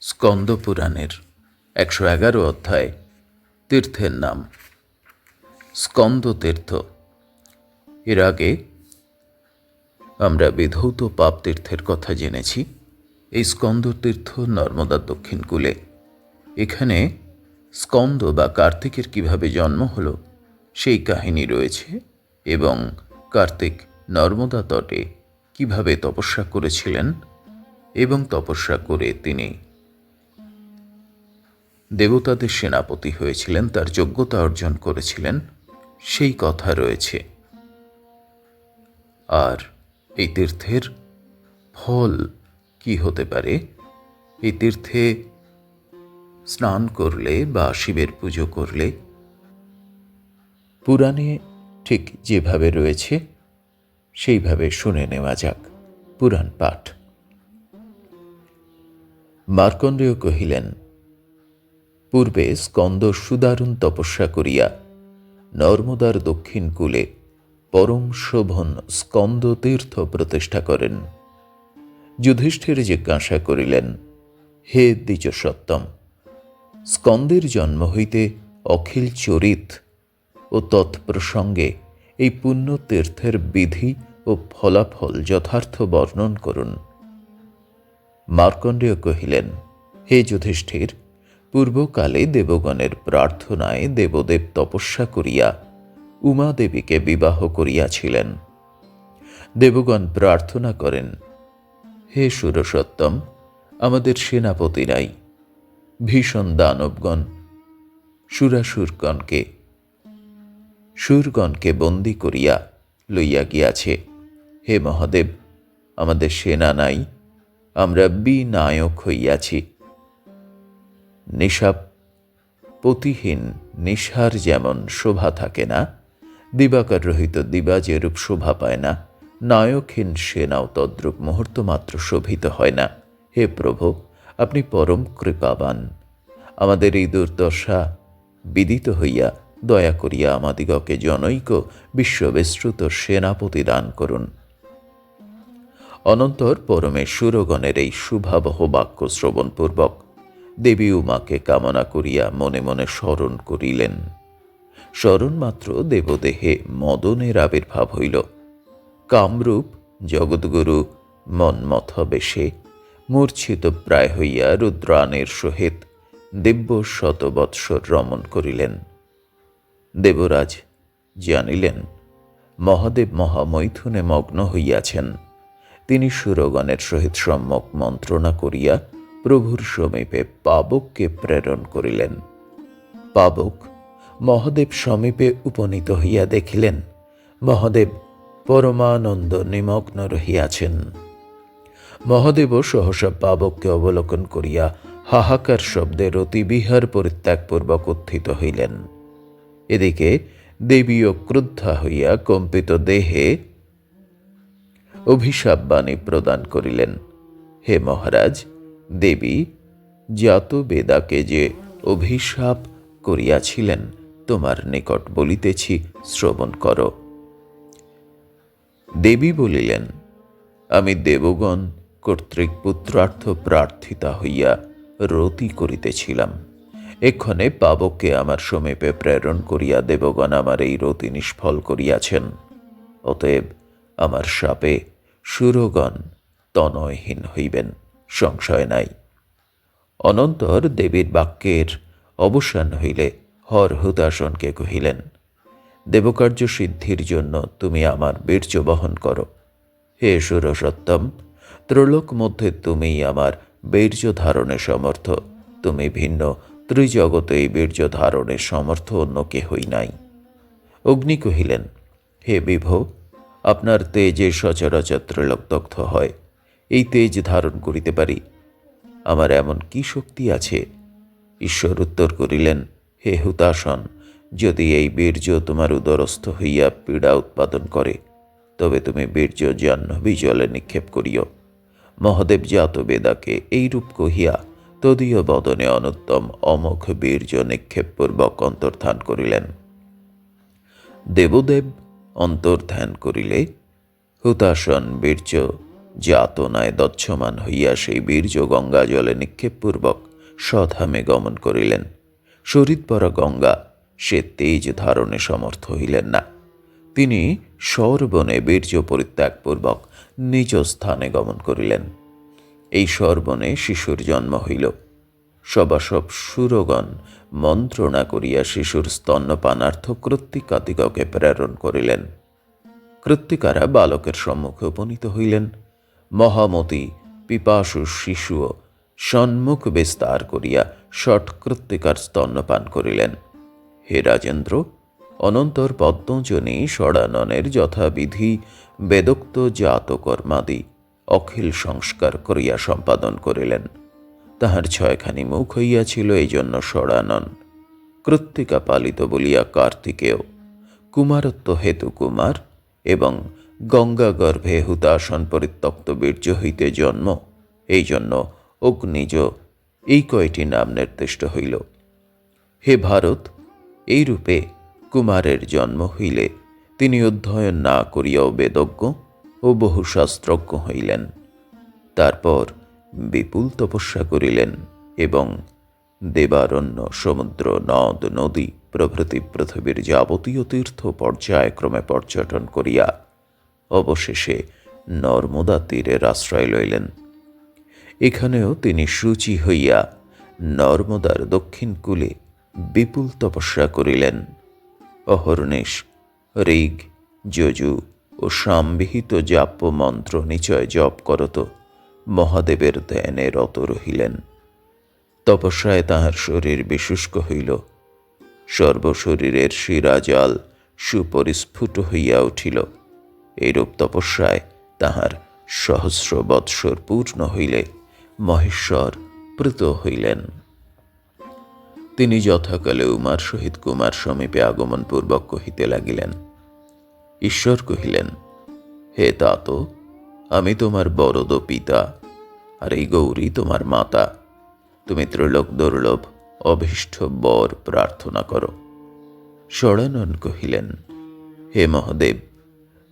স্কন্দ পুরাণের একশো এগারো অধ্যায়, তীর্থের নাম। স্কন্দ তীর্থ। এর আগে আমরা বিধৌত পাপ তীর্থের কথা জেনেছি। এই স্কন্দ তীর্থ নর্মদার দক্ষিণ কূলে। এখানে স্কন্দ বা কার্তিকের কীভাবে জন্ম হলো, সেই কাহিনী রয়েছে এবং কার্তিক নর্মদা তটে কীভাবে তপস্যা করেছিলেন এবং তপস্যা করে তিনি দেবতাদের সেনাপতি হয়েছিলেন, তার যোগ্যতা অর্জন করেছিলেন, সেই কথা রয়েছে। আর এই তীর্থের ফল কি হতে পারে? এই তীর্থে স্নান করলে বা শিবের পুজো করলে, পুরাণে ঠিক যেভাবে রয়েছে, সেইভাবে শুনে নেওয়া যাক, পুরাণ পাঠ। মার্কণ্ডেয় কহিলেন পূর্বে স্কন্দ সুদারুণ তপস্যা করিয়া নর্মদার দক্ষিণ কূলে পরম শোভন স্কন্দ তীর্থ প্রতিষ্ঠা করেন। যুধিষ্ঠির জিজ্ঞাসা করিলেন, হে দ্বিজ সত্তম স্কন্দের জন্ম হইতে অখিল চরিত ও তৎপ্রসঙ্গে এই পুণ্য তীর্থের বিধি ও ফলাফল যথার্থ বর্ণন করুন। মার্কণ্ডেয় কহিলেন, হে যুধিষ্ঠির পূর্বকালে দেবগণের প্রার্থনায় দেবদেব তপস্যা করিয়া উমাদেবীকে বিবাহ করিয়াছিলেন। দেবগণ প্রার্থনা করেন, হে সুরসত্তম, আমাদের সেনাপতি নাই, ভীষণ দানবগণ, সুরাসুরগণকে, সুরগণকে বন্দি করিয়া লইয়া গিয়াছে। হে মহাদেব, আমাদের সেনা নাই, আমরা বিনায়ক হইয়াছি। নিশা পতিহীন নিশার যেমন শোভা থাকে না, দিবাকার রহিত দিবা যেরূপ শোভা পায় না, নায়কহীন সেনাও তদ্রূপ মুহূর্ত মাত্র শোভিত হয় না। হে প্রভু, আপনি পরম কৃপাবান। আমাদের এই দুর্দশা বিদিত হইয়া দয়া করিয়া আমাদিগকে জনৈক বিশ্ববিশ্রুত সেনাপতি দান করুন। অনন্তর পরমেশ্বরগণের এই শুভাবহ বাক্য শ্রবণপূর্বক দেবী উমাকে কামনা করিয়া মনে মনে স্মরণ করিলেন। স্মরণ মাত্র দেবদেহে মদনের আবির্ভাব হইল। কামরূপ জগৎগুরু মন্মথ বেশে মূর্ছিত প্রায় হইয়া রুদ্রাণের সহিত দিব্য শতবৎসর রমণ করিলেন। দেবরাজ জানিলেন, মহাদেব মহামৈথুনে মগ্ন হইয়াছেন। তিনি সুরগণের সহিত সম্যক মন্ত্রণা করিয়া প্রভুর সমীপে পাবককে প্রেরণ করিলেন। পাবক মহাদেব সমীপে উপনীত হইয়া দেখিলেন, মহাদেব পরমানন্দ নিমগ্ন রহিয়াছেন। মহাদেব সহসা পাবককে অবলোকন করিয়া হাহাকার শব্দে রতিবিহার পরিত্যাগপূর্বক উত্থিত হইলেন। এদিকে দেবীও ক্রুদ্ধা হইয়া কম্পিত দেহে অভিশাপ বাণী প্রদান করিলেন, হে মহারাজ দেবী জাত বেদাকে যে অভিশাপ করিয়াছিলেন, তোমার নিকট বলিতেছি, শ্রবণ কর। দেবী বলিলেন, আমি দেবগণ কর্তৃক পুত্রার্থ প্রার্থিতা হইয়া রতি করিতেছিলাম। এক্ষণে পাবককে আমার সমীপে প্রেরণ করিয়া দেবগণ আমার এই রতি নিষ্ফল করিয়াছেন। অতএব আমার সাপে সুরগণ তনয়হীন হইবেন। সংশয় নাই। অনন্তর দেবীর বাক্যের অবসান হইলে হর হুতাসনকে কহিলেন, দেবকার্য সিদ্ধির জন্য তুমি আমার বীর্য বহন করো। হে সুরসত্তম, ত্রলোক মধ্যে তুমি আমার বীর্য ধারণে সমর্থ। তুমি ভিন্ন ত্রিজগতে বীর্য ধারণের সমর্থ অন্য কেহই নাই। অগ্নি কহিলেন, হে বিভ, আপনার তেজে সচরাচর ত্রিলোক দগ্ধ হয়। এই তেজ ধারণ করিতে পারি। আমার এমন কি শক্তি আছে? ঈশ্বর উত্তর করিলেন, হে হুতাসন যদি এই বীর্য তোমার উদরস্থ হইয়া পীড়া উৎপাদন করে, তবে তুমি বীর্য জাহ্নবী জলে নিক্ষেপ করিও। মহাদেব জাত বেদাকে এইরূপ কহিয়া তদীয় বদনে অনুত্তম অমোঘ বীর্য নিক্ষেপপূর্বক অন্তর্ধান করিলেন। দেবদেব অন্তর্ধান করিলে হুতাসন বীর্য যাতনায় দচ্ছমান হইয়া সেই বীর্য গঙ্গা জলে নিক্ষেপপূর্বক স্বধামে গমন করিলেন। শরীরপরা গঙ্গা সে তেজ ধারণে সমর্থ হইলেন না। তিনি সর্বনে বীর্য পরিত্যাগপূর্বক নিজ স্থানে গমন করিলেন। এই সর্বনে শিশুর জন্ম হইল। সবাসব সুরগণ মন্ত্রণা করিয়া শিশুর স্তন্যপানার্থ কৃত্তিকাদিগকে প্রেরণ করিলেন। কৃত্তিকারা বালকের সম্মুখে উপনীত হইলেন। মহামতি, পিপাসু শিশুও সন্মুখ বিস্তার করিয়া ষটকৃত্তিকার স্তন্যপান করিলেন। হে রাজেন্দ্র, অনন্তর পদ্মজনী ষড়াননের যথাবিধি বেদোক্ত জাতকর্মাদি অখিল সংস্কার করিয়া সম্পাদন করিলেন। তাহার ছয়খানি মুখ হইয়াছিল এই জন্য ষড়ানন। কৃত্তিকা পালিত বলিয়া কার্তিকেয় কুমারত্ব হেতু কুমার এবং গঙ্গা গর্ভে হুতাসন পরিত্যক্ত বীর্য হইতে জন্ম। এই জন্য অগ্নিজ এই কয়টি নাম নির্দিষ্ট হইল। হে ভারত এই রূপে কুমারের জন্ম হইলে তিনি অধ্যয়ন না করিয়াও বেদজ্ঞ ও বহু শাস্ত্রজ্ঞ হইলেন। তারপর বিপুল তপস্যা করিলেন এবং দেবারণ্য, সমুদ্র, নদ, নদী প্রভৃতি পৃথিবীর যাবতীয় তীর্থ পর্যায়ক্রমে পর্যটন করিয়া অবশেষে নর্মদা তীরের আশ্রয় লইলেন। এখানেও তিনি সূচি হইয়া নর্মদার দক্ষিণ কূলে বিপুল তপস্যা করিলেন। অহর্নিশ ঋগ, যজু ও সামবিহিত জাপ্য মন্ত্র নিচয় জপ করত। মহাদেবের ধ্যানে রত রহিলেন। তপস্যায় তাহার শরীর বিশুষ্ক হইল। সর্বশরীরের শিরাজাল সুপরিস্ফুট হইয়া উঠিল। এইরূপ তপস্যায় তাহার সহস্র বৎসর পূর্ণ হইলে মহেশ্বর প্রীত হইলেন। তিনি যথাকালে উমার সহিত কুমার সমীপে আগমন পূর্বক কহিতে লাগিলেন, ঈশ্বর কহিলেন, হে তাত, আমি তোমার বরদ পিতা, আর এই গৌরী তোমার মাতা। তুমি ত্রিলোক দুর্লভ, অভীষ্ট বর প্রার্থনা করো। ষড়ানন কহিলেন, হে মহাদেব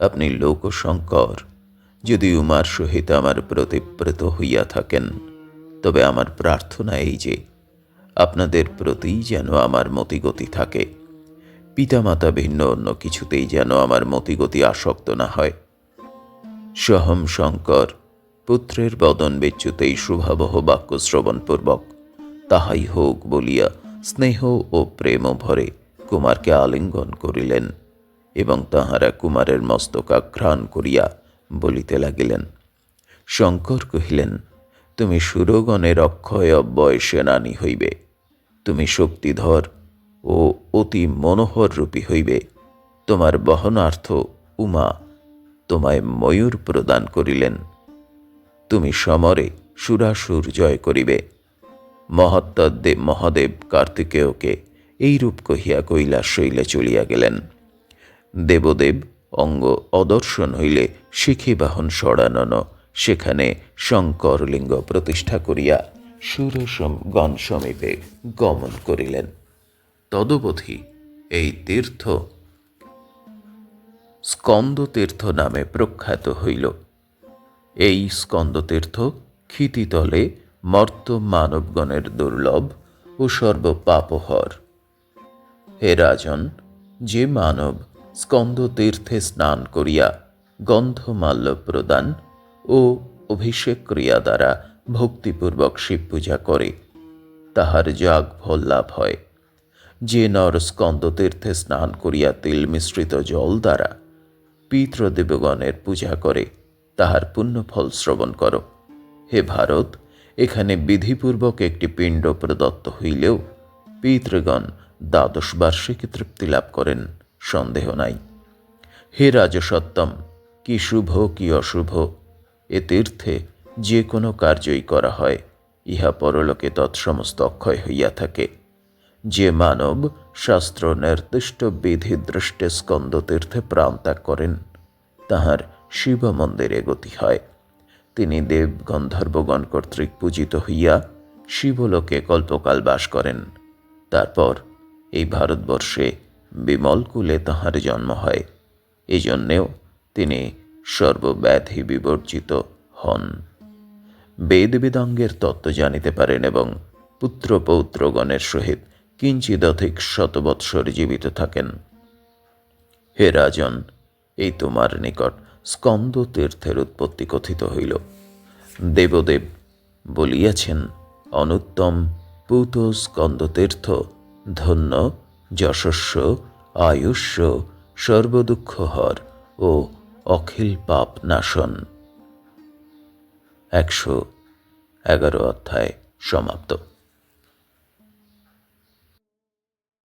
আপনি লোকশঙ্কর। যদি উমার সহিত আমার প্রতিপ্রেত হইয়া থাকেন, তবে আমার প্রার্থনা এই যে, আপনাদের প্রতি যেন আমার মতিগতি থাকে। পিতামাতা ভিন্ন অন্য কিছুতেই যেন আমার মতিগতি আসক্ত না হয়। সহম শঙ্কর, পুত্রের বদন বিচ্যুতেই শুভাবহ বাক্য শ্রবণপূর্বক তাহাই হোক বলিয়া স্নেহ ও প্রেম ভরে কুমারকে আলিঙ্গন করিলেন। এবং তাহারা কুমারের মস্তকাঘ্রাণ করিয়া বলিতে লাগিলেন, শঙ্কর কহিলেন, তুমি সুরগণের অক্ষয় অব্যয় সেনানী হইবে। তুমি শক্তিধর ও অতি মনোহর রূপী হইবে। তোমার বহনার্থ উমা তোমায় ময়ূর প্রদান করিলেন। তুমি সমরে সুরাসুর জয় করিবে। মহাত্মাদেব মহাদেব কার্তিকেয়কে এইরূপ কহিয়া কৈলাস শৈলে চলিয়া গেলেন। দেবদেব অঙ্গ অদর্শন হইলে শিখিবাহন সরানন। সেখানে শঙ্কর লিঙ্গ প্রতিষ্ঠা করিয়া সুরসম গণ সমীপে গমন করিলেন। তদবধি এই তীর্থ স্কন্দতীর্থ নামে প্রখ্যাত হইল। এই স্কন্দতীর্থ ক্ষিতিতলে মর্ত মানবগণের দুর্লভ ও সর্বপাপহর। হে রাজন, যে মানব স্কন্দতীর্থে স্নান করিয়া গন্ধমাল্য প্রদান ও অভিষেক ক্রিয়া দ্বারা ভক্তিপূর্বক শিব পূজা করে। তাহার যাগ ফল লাভ হয়। যে নর স্কন্দতীর্থে স্নান করিয়া তিল মিশ্রিত জল দ্বারা পিতৃদেবগণের পূজা করে, তাহার পুণ্যফল শ্রবণ করো। হে ভারত, এখানে বিধিপূর্বক একটি পিণ্ড প্রদত্ত হইলেও পিতৃগণ দ্বাদশ বার্ষিকী তৃপ্তি লাভ করেন। সন্দেহ নাই। হে রাজসত্তম, কি শুভ, কি অশুভ? এ তীর্থে যে কোনো কার্যই করা হয়, ইহা পরলোকে তৎসমস্ত অক্ষয় হইয়া থাকে। যে মানব শাস্ত্র নির্দিষ্ট বিধি দৃষ্টে স্কন্দতীর্থে প্রাণ ত্যাগ করেন, তাহার শিব মন্দিরে গতি হয়। তিনি দেব গন্ধর্বগণ কর্তৃক পূজিত হইয়া শিবলোকে কল্পকাল বাস করেন। তারপর এই ভারতবর্ষে বিমলকুলে তাহার জন্ম হয়। এই জন্যেও তিনি সর্বব্যাধি বিবর্জিত হন। বেদ বেদাঙ্গের তত্ত্ব জানিতে পারেন এবং পুত্র পৌত্রগণের সহিত কিঞ্চিদধিক শতবৎসর জীবিত থাকেন। হে রাজন, এই তোমার নিকট স্কন্দ তীর্থের উৎপত্তি কথিত হইল। দেবদেব বলিয়াছেন, অনুত্তম পুত স্কন্দতীর্থ ধন্য যশস্ব আয়ুষ্য সর্বদুঃখহর ও অখিল পাপ নাশন। একশো এগারো অধ্যায় সমাপ্ত।